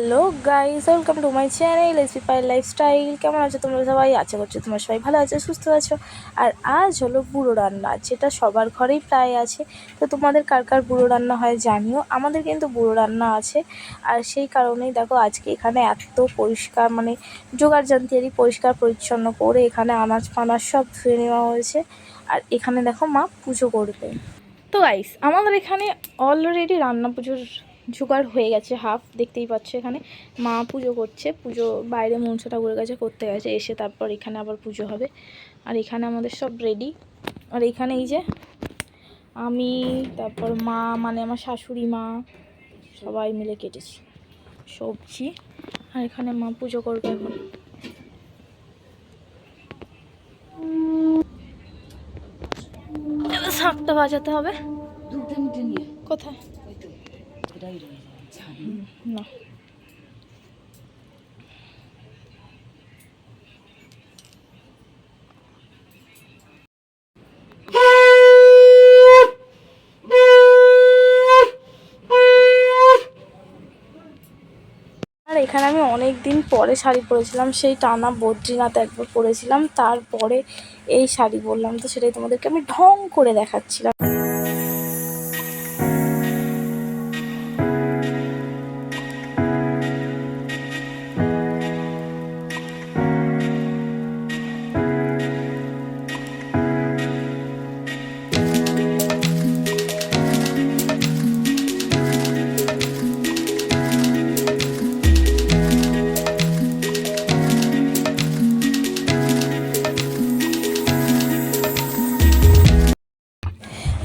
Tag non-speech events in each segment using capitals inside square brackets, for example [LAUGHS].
Hello guys, welcome to my channel এসিপাই lifestyle কেমন আছো তোমরা সবাই? আশা করছ তোমরা সবাই ভালো আছো, সুস্থ আছো। আর আজ হলো বুড়ো রান্না, যেটা সবার ঘরেই প্রায় আছে। তো তোমাদের কার কার বুড়ো রান্না হয় জানিও। আমাদের কিন্তু বুড়ো রান্না আছে। আর সেই কারণেই দেখো, আজকে এখানে এত পরিষ্কার মানে জোগাড় জান্তিয়ারি, পরিষ্কার, পরিচ্ছন্ন করে এখানে আনাজ ফানাজ সব ধুয়ে নেওয়া হয়েছে। আর এখানে দেখো মা পুজো করবে। তো গাইস আমাদের এখানে অলরেডি রান্না পুজোর জোগাড় হয়ে গেছে হাফ দেখতেই পাচ্ছ এখানে। মা পুজো করছে পুজো বাইরে মনসা ঠাকুরের কাছে করতে গেছে এসে তারপর এখানে আবার পুজো হবে। আর এখানে আমাদের সব রেডি আর এখানে এই যে আমি তারপর মা মানে আমার শাশুড়ি মা সবাই মিলে কেটেছি সবজি। আর এখানে মা পুজো করবে এখন। শাকটা বাজাতে হবে। কোথায়? না আর এখানে আমি অনেক দিন পরে শাড়ি পরেছিলাম, সেই টানা বদ্রীনাথ একবার পরেছিলাম, তারপরে এই শাড়ি বললাম তো সেটাই তোমাদেরকে আমি ঢং করে দেখাচ্ছিলাম।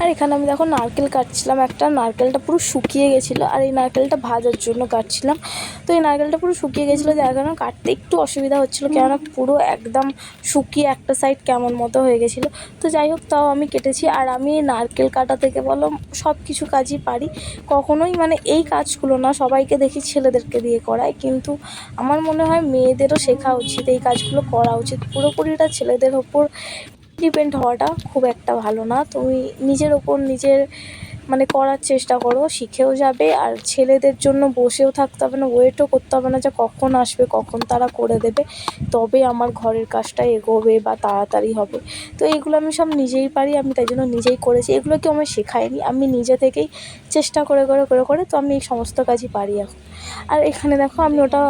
আর এখানে আমি দেখো নারকেল কাটছিলাম। একটা নারকেলটা পুরো শুকিয়ে গেছিল আর এই নারকেলটা ভাজার জন্য কাটছিলাম। তো এই নারকেলটা পুরো শুকিয়ে গেছিল, যার কারণে কাটতে একটু অসুবিধা হচ্ছিল। কেননা পুরো একদম শুকিয়ে একটা সাইড কেমন মতো হয়ে গেছিল। তো যাই হোক, তাও আমি কেটেছি। আর আমি নারকেল কাটা থেকে বলো সব কিছু কাজই পারি। কখনোই মানে এই কাজগুলো না, সবাইকে দেখি ছেলেদেরকে দিয়ে করায় কিন্তু আমার মনে হয় মেয়েদেরও শেখা উচিত, এই কাজগুলো করা উচিত। পুরোপুরিটা ছেলেদের ওপর ডিপেন্ড হওয়াটা খুব একটা ভালো না। তুমি নিজের ওপর নিজের মানে করার চেষ্টা করো, শিখেও যাবে। আর ছেলেদের জন্য বসেও থাকতে হবে না ওয়েটও করতে হবে না যে কখন আসবে, কখন তারা করে দেবে। তবে আমার ঘরের কাজটা এগোবে বা তাড়াতাড়ি হবে। তো এইগুলো আমি সব নিজেই পারি, আমি তাই জন্য নিজেই করেছি। এগুলো কেউ আমি শেখায়নি। আমি নিজে থেকেই চেষ্টা করে করে করে করে তো আমি এই সমস্ত কাজই পারি এখন। আর এখানে দেখো আমি ওটা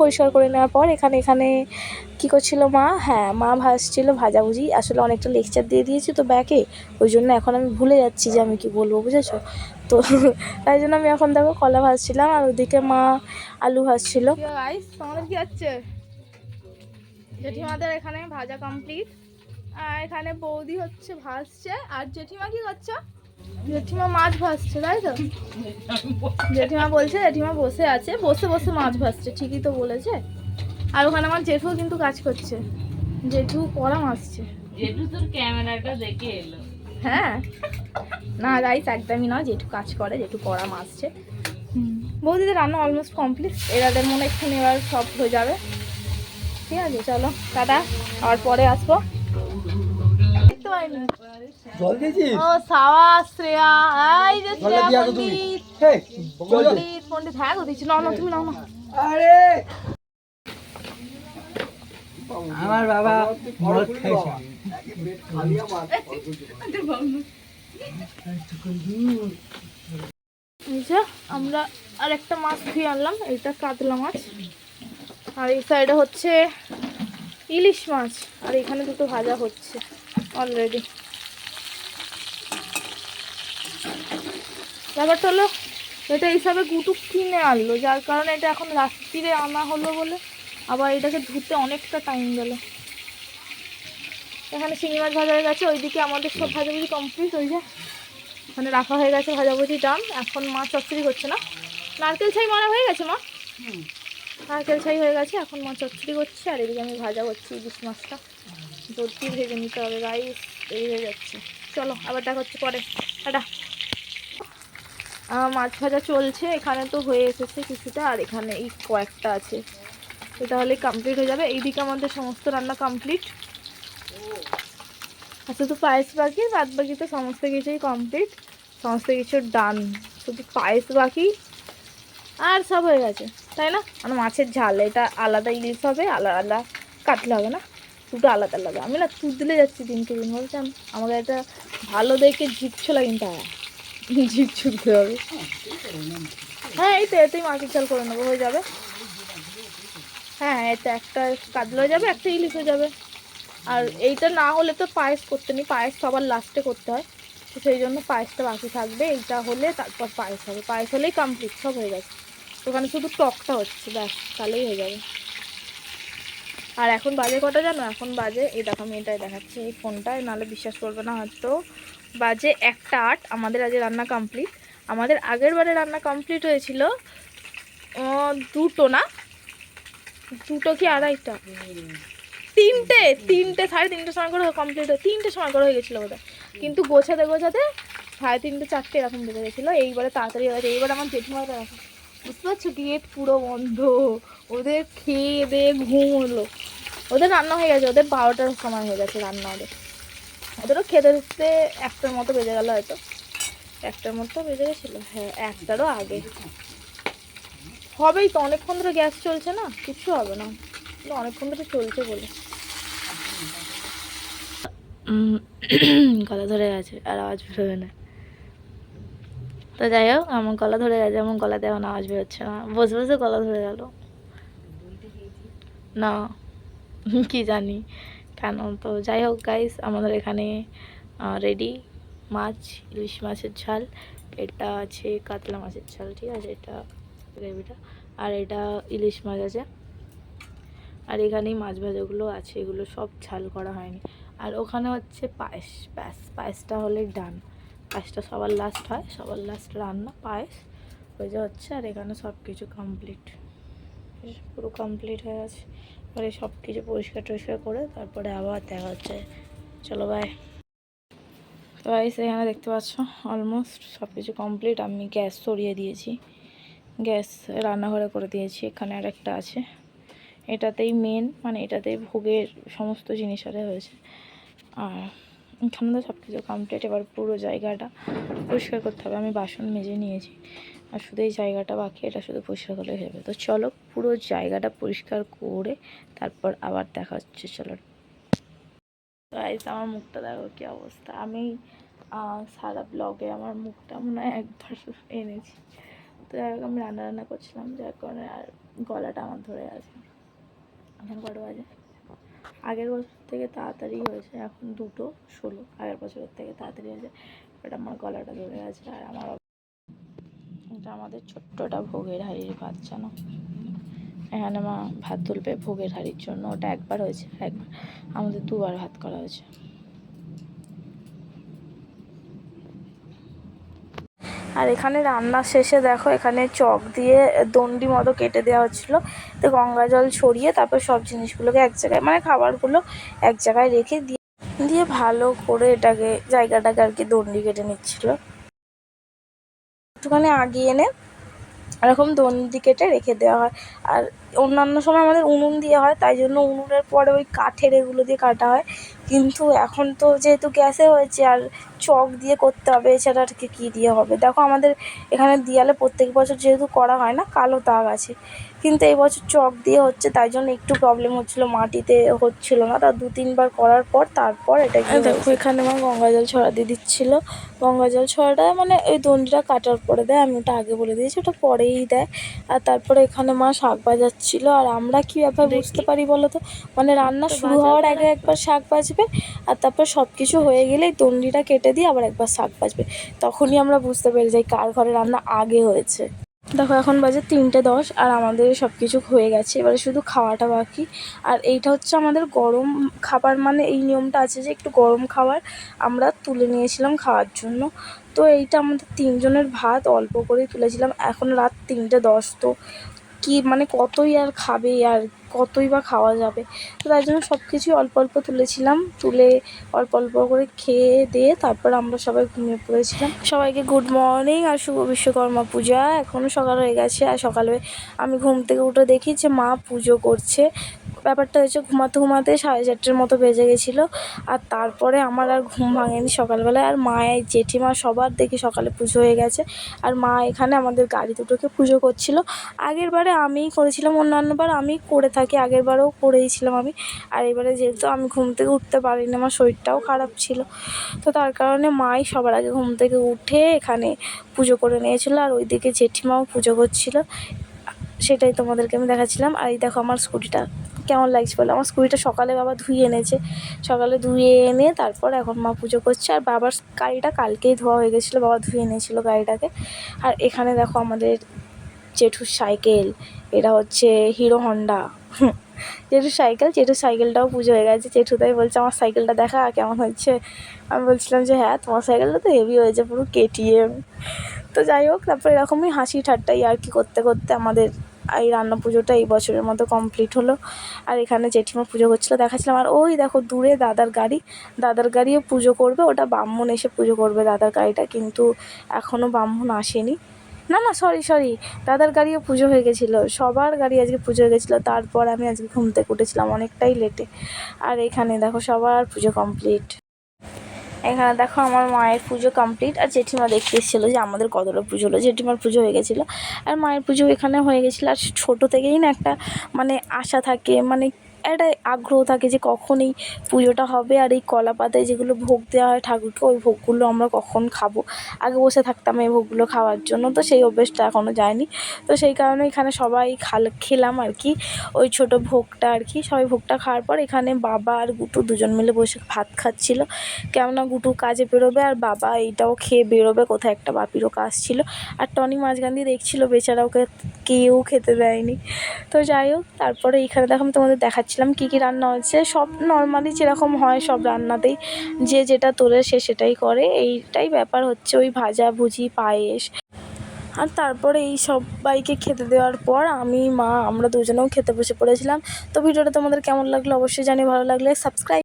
পরিষ্কার করে নেওয়ার পর এখানে এখানে কী করছিল মা? হ্যাঁ মা ভাজছিল ভাজাভুজি। আসলে অনেকটা লেকচার দিয়ে দিয়েছি তো ব্যাকে ওই জন্য এখন আমি ভুলে যাচ্ছি যে আমি কি বলব, বুঝেছ? তো [LAUGHS] তাই জন্য আমি এখন দেখো কলা ভাজছিলাম আর ওদিকে মা আলু ভাজছিল। তোমাদের কি হচ্ছে জেঠিমাদের এখানে ভাজা কমপ্লিট আর এখানে বৌদি হচ্ছে ভাজছে। আর জেঠিমা কি করছ? জেঠিমা মাছ ভাজছে, তাই তো? জেঠিমা বলছে জেঠিমা বসে আছে। বসে বসে মাছ ভাজছে, ঠিকই তো বলেছে। আর ওখানে আমার জেঠুও কিন্তু কাজ করছে। জেঠু কড়া মাছছে জেঠু তোর ক্যামেরাটা দেখে এলো। হ্যাঁ। না গাইস একদমই নয়। জেঠু কাজ করে জেঠু কড়া মাছছে বৌদিদের রান্না অলমোস্ট কমপ্লিট এরাদের মনে একটু এবার সব হয়ে যাবে। ঠিক আছে চলো টাটা। আর পরে আসব। দেখতে পাইনি। জল দিয়েছিস ও সাওয়া শ্রেয়া এই যে শ্রেয়া হ্যাঁ গো দিচ্ছি। নাও না তুমি নাও না আরে! আমার বাবা মদ খাইছে। আমরা আর একটা মাছ ধুয়ে আনলাম এটা কাতলা মাছ। আর এই সাইডে হচ্ছে ইলিশ মাছ, আর এখানে দুটো ভাজা হচ্ছে অলরেডি ব্যাপারটা হলো এটা এইসবে গুটুক কিনে আনলো, যার কারণে এটা এখন রাত্রিরে আনা হলো বলে। আবার এটাকে ধুতে অনেকটা টাইম গেল। এখানে শিঙি মাছ ভাজা হয়ে গেছে ওইদিকে আমাদের সব ভাজাভুজি কমপ্লিট ওই যে মানে রাখা হয়ে গেছে ভাজাভুজি ডান এখন মা চচ্চড়ি করছে না। নারকেল ছাই মারা হয়ে গেছে মা? নারকেল ছাই হয়ে গেছে এখন মা চচ্চড়ি করছে আর এদিকে আমি ভাজা করছি ইলিশ মাছটা। জলদি ভেজে নিতে হবে রাইস দেরি হয়ে যাচ্ছে। চলো আবার দেখা হচ্ছে পরে। টাটা। মাছ ভাজা চলছে এখানে তো হয়ে এসেছে কিছুটা আর এখানে এই কয়েকটা আছে। এটা হলে কমপ্লিট হয়ে যাবে। এইদিকে আমাদের সমস্ত রান্না কমপ্লিট আচ্ছা তো পায়েস বাকি বাদ বাকি তো সমস্ত কিছুই কমপ্লিট সমস্ত কিছু ডান শুধু পায়েস বাকি, আর সব হয়ে গেছে, তাই না? মানে মাছের ঝাল, এটা আলাদা ইলিশ হবে, আলাদা আলাদা কাটলে হবে না? দুটো আলাদা আলাদা। আমি না তুদ দিলে যাচ্ছি দিনকে দিন, বলছেন। আমাকে একটা ভালো দেখে ঝিপ ছোলা কিনতে হবে ঝিপ ছুটতে হবে। হ্যাঁ এই তো, এতেই মাছের ঝাল করে নেব, হয়ে যাবে। হ্যাঁ এটা একটা কাতলা হয়ে যাবে, একটা ইলিশ হয়ে যাবে। আর এইটা না হলে তো পায়েস করতে নেই, পায়েস সবার লাস্টে করতে হয়। তো সেই জন্য পায়েসটা বাকি থাকবে, এইটা হলে তারপর পায়েস হবে। পায়েস হলেই কমপ্লিট সব হয়ে গেছে। ওখানে শুধু টকটা হচ্ছে, ব্যাস, তাহলেই হয়ে যাবে। আর এখন বাজে কটা জানো? এখন বাজে, এই দেখো, আমি এটাই দেখাচ্ছি, এই ফোনটায় নাহলে বিশ্বাস করবে না হয়তো। বাজে একটা আট, আমাদের আজ রান্না কমপ্লিট আমাদের আগের বারে রান্না কমপ্লিট হয়েছিল দুটো না? দুটো কি আড়াইটা? তিনটে তিনটে, সাড়ে তিনটে সময় করে কমপ্লিট হয়ে তিনটে সময় করে হয়ে গেছিল বোধহয়। কিন্তু গোছাতে গোছাতে সাড়ে তিনটে, চারটে এরকম বেজে গেছিল। এইবারে তাড়াতাড়ি হয়ে গেছে। এইবার আমার জেঠিমাটা দেখো বুঝতে পারছ? গেট পুরো বন্ধ। ওদের খেয়ে দিয়ে ঘুম হলো। ওদের রান্না হয়ে গেছে। ওদের বারোটার সময় হয়ে গেছে রান্না ওদের। ওদেরও খেতে দিতে একটার মতো বেজে গেল হয়তো। একটার মতো বেজে গেছিল। হ্যাঁ একটারও আগে। হবেই তো, অনেকক্ষণ ধরে গ্যাস চলছে না, কিচ্ছু হবে না। অনেকক্ষণ ধরে চলছে বলে। [CLEARS THROAT] গলা ধরে গেছে, আর আওয়াজ বেরোবে না। তো যাই হোক, আমার গলা ধরে গেছে, আমার গলাতে এখন আওয়াজ বেরোচ্ছে না। বসে বসে গলা ধরে গেল। না, [LAUGHS] কি জানি কেন। তো যাই হোক গাইস আমাদের এখানে রেডি মাছ, ইলিশ মাছের ঝাল। এটা আছে কাতলা মাছের ঝাল, ঠিক আছে? এটা গ্রেভিটা। আর এটা ইলিশ মাছ আছে। আর এখানেই মাছ ভাজাগুলো আছে, এগুলো সব ঝাল করা হয়নি। আর ওখানে হচ্ছে পায়েস, ব্যাস, পায়েসটা হলে ডান। পায়েসটা সবার লাস্ট হয়, সবার লাস্ট রান্না, পায়েস ওই যে হচ্ছে, আর এখানে সব কিছু কমপ্লিট পুরো কমপ্লিট হয়ে আছে এবারে সব কিছু পরিষ্কার টরিষ্কার করে তারপরে আবার দেখা হচ্ছে। চলো বাই তো এখানে দেখতে পাচ্ছ অলমোস্ট সব কিছু কমপ্লিট আমি গ্যাস সরিয়ে দিয়েছি। গ্যাস রান্নাঘরে করে দিয়েছি, এখানে আর একটা আছে। এটাতেই মেন মানে এটাতেই ভোগের সমস্ত জিনিস আরে হয়েছে। আর এখানে তো সব কিছু কমপ্লিট এবার পুরো জায়গাটা পরিষ্কার করতে হবে। আমি বাসন মেজে নিয়েছি, আর শুধু এই জায়গাটা বাকি, এটা শুধু পরিষ্কার করলে হয়ে যাবে। তো চলো পুরো জায়গাটা পরিষ্কার করে তারপর আবার দেখা হচ্ছে, চলো। গাইস আমার মুখটা দেখো কী অবস্থা। আমি সারা ব্লগে আমার মুখটা মনে হয় একবার এনেছি। তো আমি রান্না রান্না করছিলাম, যার কারণে আর গলাটা আমার ধরে আছে। এখন কটা বাজে? আগের বছর থেকে তাড়াতাড়ি হয়েছে, এখন দুটো, ষোলো। আগের বছরের থেকে তাড়াতাড়ি হয়েছে বাট আমার গলাটা ধরে আছে আর আমার এটা আমাদের ছোট্টটা ভোগের হাড়ির ভাত জানো এখানে মা ভাত তুলবে ভোগের হাড়ির জন্য। ওটা একবার হয়েছে একবার আমাদের দুবার ভাত করা হয়েছে। আর এখানে রান্না শেষে দেখো এখানে চক দিয়ে দণ্ডি মতো কেটে দেওয়া হচ্ছিল। তো গঙ্গা জল ছড়িয়ে তারপর সব জিনিসগুলোকে এক জায়গায় মানে খাবারগুলো এক জায়গায় রেখে দিয়ে দিয়ে ভালো করে এটাকে, জায়গাটাকে আর কি দণ্ডি কেটে নিচ্ছিল। একটুখানি আগিয়ে এনে এরকম দণ্ডি কেটে রেখে দেওয়া হয়। আর অন্যান্য সময় আমাদের উনুন দিয়ে হয়, তাই জন্য উনুনের পরে ওই কাঠের এগুলো দিয়ে কাটা হয়। কিন্তু এখন তো যেহেতু গ্যাসে হয়েছে আর চক দিয়ে করতে হবে এছাড়া আর কি কী দিয়ে হবে? দেখো আমাদের এখানে দিয়ালে প্রত্যেক বছর যেহেতু করা হয় না কালো দাগ আছে। কিন্তু এই বছর চক দিয়ে হচ্ছে তাই জন্য একটু প্রবলেম হচ্ছিল মাটিতে হচ্ছিল না। তা দু তিনবার করার পর তারপর এটা দেখো এখানে আমার গঙ্গা জল ছড়া দিয়ে দিচ্ছিল। গঙ্গা জল ছড়াটা মানে ওই দণ্ডিটা কাটার পরে দেয় আমি ওটা আগে বলে দিয়েছি ওটা পরেই দেয়। আর তারপরে এখানে মা শাক বাজাচ্ছিল আর আমরা কি ব্যাপার বুঝতে পারি বলো তো? মানে রান্না শুরু হওয়ার আগে একবার শাক বাজবে আর তারপর সব কিছু হয়ে গেলেই দণ্ডিটা কেটে দিয়ে আবার একবার শাক বাজবে তখনই আমরা বুঝতে পেরে যাই কার ঘরে রান্না আগে হয়েছে। দেখো, এখন বাজে তিনটে দশ আর আমাদের সব কিছু হয়ে গেছে। এবারে শুধু খাওয়াটা বাকি। আর এইটা হচ্ছে আমাদের গরম খাবার। মানে এই নিয়মটা আছে যে একটু গরম খাবার আমরা তুলে নিয়েছিলাম খাওয়ার জন্য। তো এইটা আমাদের তিনজনের ভাত অল্প করেই তুলেছিলাম। এখন রাত তিনটে দশ, তো কি মানে কতই আর খাবে আর কতই বা খাওয়া যাবে। তো তাই জন্য সব কিছুই অল্প অল্প তুলেছিলাম, তুলে অল্প অল্প করে খেয়ে দিয়ে তারপর আমরা সবাই ঘুমিয়ে পড়েছিলাম। সবাইকে গুড মর্নিং আর শুভ বিশ্বকর্মা পূজা। এখনও সকাল হয়ে গেছে আর সকালে আমি ঘুম থেকে উঠে দেখি যে মা পুজো করছে। ব্যাপারটা হয়েছে ঘুমাতে ঘুমাতে সাড়ে চারটের মতো বেজে গেছিল। আর তারপরে আমার আর ঘুম ভাঙেনি সকালবেলায়। আর মায়ের জেঠিমা সবার দেখি সকালে পুজো হয়ে গেছে। আর মা এখানে আমাদের গাড়ি দুটোকে পুজো করছিল। আগের বারে আমিই করেছিলাম অন্যান্যবার আমি করে থাকি। আগের বারেও করেইছিলাম আমি। আর এবারে যেহেতু আমি ঘুম থেকে উঠতে পারিনি, আমার শরীরটাও খারাপ ছিল। তো তার কারণে মাই সবার আগে ঘুম থেকে উঠে এখানে পুজো করে নিয়েছিলো। আর ওইদিকে জেঠিমাও পুজো করছিল। সেটাই তোমাদেরকে আমি দেখাচ্ছিলাম। আর এই দেখো আমার স্কুটিটা। কেমন লাগছে বলে? আমার স্কুটিটা সকালে বাবা ধুয়ে এনেছে। সকালে ধুয়ে এনে তারপর এখন মা পুজো করছে। আর বাবার গাড়িটা কালকেই ধোয়া হয়ে গেছিল, বাবা ধুয়ে এনেছিলো গাড়িটাকে। আর এখানে দেখো আমাদের জেঠুর সাইকেল, এটা হচ্ছে হিরো হন্ডা। জেঠুর সাইকেল, জেঠুর সাইকেলটাও পুজো হয়ে গেছে। জেঠু তাই বলছে, আমার সাইকেলটা দেখা, কেমন হচ্ছে আমি বলছিলাম যে হ্যাঁ তোমার সাইকেলটা তো হেভি হয়েছে, পুরো কেটিএম তো যাই হোক, তারপর এরকমই হাসি ঠাট্টাই আর কি করতে করতে আমাদের এই রান্না পুজোটা এই বছরের মতো কমপ্লিট হলো। আর এখানে জেঠিমা পুজো করছিল, দেখাচ্ছিলাম। আর ওই দেখো দূরে দাদার গাড়ি, দাদার গাড়িও পুজো করবে, ওটা ব্রাহ্মণ এসে পুজো করবে দাদার গাড়িটা, কিন্তু এখনও ব্রাহ্মণ আসেনি। না না সরি সরি দাদার গাড়িও পুজো হয়ে গেছিল, সবার গাড়ি আজকে পুজো হয়ে গেছিল, তারপর আমি আজকে ঘুম থেকে উঠেছিলাম অনেকটাই লেটে আর এখানে দেখো সবার পুজো কমপ্লিট এখানে দেখো আমার মায়ের পুজো কমপ্লিট আর জেঠিমা দেখতে এসেছিল যে আমাদের কতটা পুজো হলো। জেঠিমার পুজো হয়ে গেছিল। আর মায়ের পুজো এখানে হয়ে গেছিল, আর ছোটো থেকেই না একটা মানে আশা থাকে মানে একটা আগ্রহ থাকে যে কখন এই পুজোটা হবে আর এই কলা পাতায় যেগুলো ভোগ দেওয়া হয় ঠাকুরকে, ওই ভোগগুলো আমরা কখন খাব? আগে বসে থাকতাম এই ভোগগুলো খাওয়ার জন্য, তো সেই অভ্যেসটা এখনও যায়নি। তো সেই কারণে এখানে সবাই খাল, খেলাম আর কি। ওই ছোট ভোগটা আর কি, সবাই ভোগটা খাওয়ার পর এখানে বাবা আর গুটু দুজন মিলে বসে ভাত খাচ্ছিল। কেননা গুটু কাজে বেরোবে আর বাবা এইটাও খেয়ে বেরোবে, কোথায় একটা বাপিরও কাজ ছিল। আর টনি মাঝখান দিয়ে দেখছিল, বেচারা ওকে কেউ খেতে দেয়নি। তো যাই হোক, তারপরে এইখানে দেখো আমি তোমাদের দেখাচ্ছিলাম কি কি রান্না হয়েছে। সব নর্মালি যেরকম হয় সব রান্নাতেই যে যেটা তোলে সে সেটাই করে। এইটাই ব্যাপার হচ্ছে ওই ভাজা, ভুজি, পায়েস। আর তারপরে এই সবাইকে খেতে দেওয়ার পর আমি, মা, আমরা দুজনেও খেতে বসে পড়েছিলাম। তো ভিডিওটা তোমাদের কেমন লাগল অবশ্যই জানি ভালো লাগলে সাবস্ক্রাইব